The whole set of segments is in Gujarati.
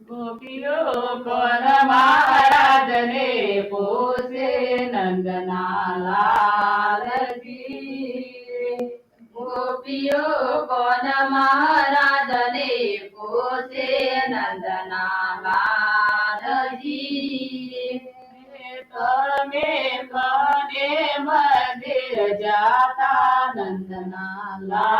ગોપીઓ કોણ મહારાજને પોસે નંદના લાલજી ગોપીઓ કોણ મહારાજને પોસે નંદના લાલજી તમે કને મંદિર જાતા નંદના લાલજી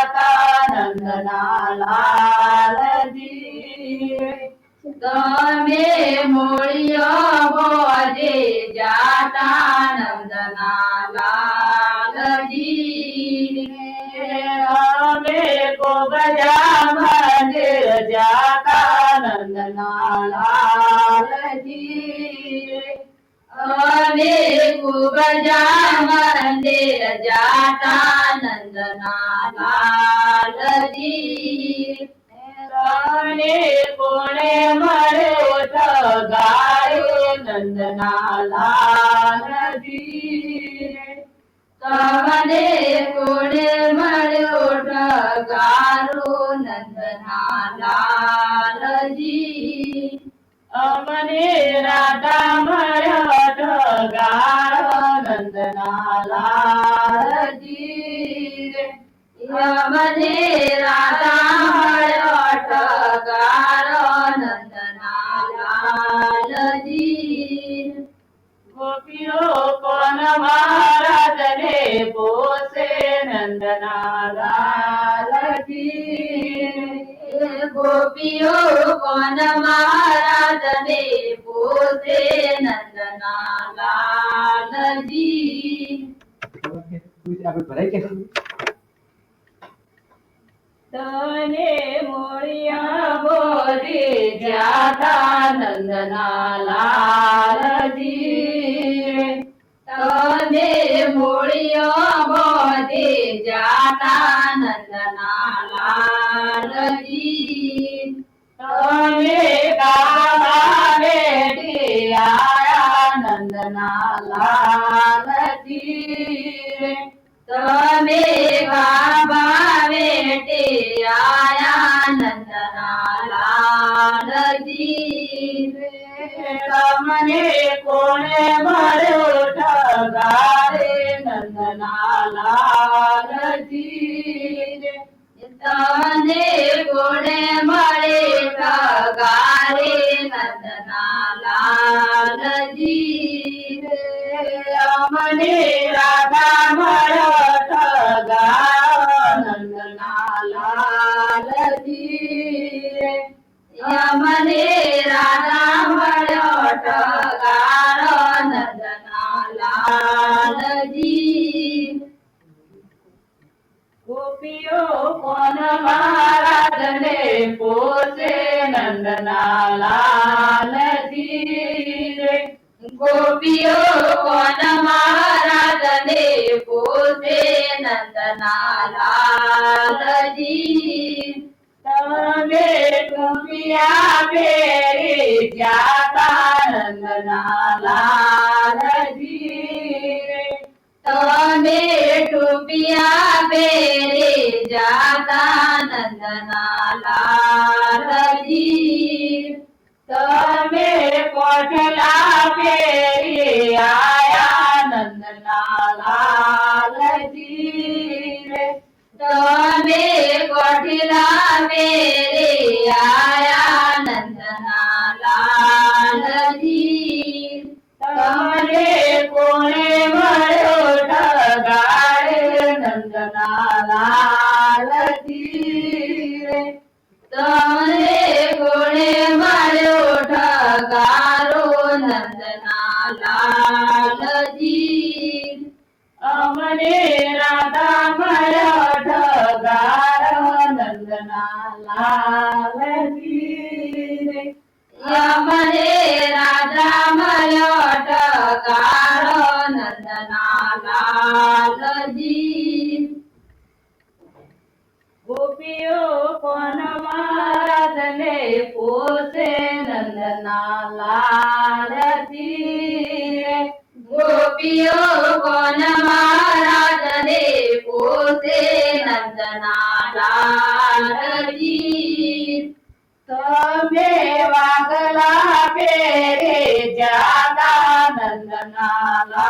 નંદના લાલજી તમે મૂળિયો બોજે જાતા નંદના લાલજી અમે ગોબજા મંદિર જાતા નંદના લાલજી અમે ખૂબ જા મંદિર જાતા નંદના લાલજી તને કોણે મળ્યો ઠગાયો નંદના લાલજી તમને કોણે गोपियो कौन महाराज ने बोधे नंदना लाल जी तने मोरिया बोले ज्यादा नंदना लाल जी तने मोरिया बोले ज्यादा તમે બાબા બેટે આયા નંદના લાલજી તમને કોણે મળ્યો અમને રાધા મળત ગાનંદના નંદના લાલજી મને રાધા મળત ઠગારો નંદના લાલજી ગોપીઓ કોણ મહારાજને પોતે નંદના લાલજી कोण महाराज ने बोधे नंदनाला नदी तवे कुमिया बेरे जाता नंदनाला नदी तवे टुपिया बेरे जाता नंदना અમને રાધા મય ઢગાર નંદના લાલજી રે અમને રાધા મય ઢગાર નંદના લાલજી ગોપીઓ કોન મારા તને પોસે નંદના લાલજી गोपियो कोण महाराज दे पोसे नंदनाला तमे वागला पेरे जादा नंदनाला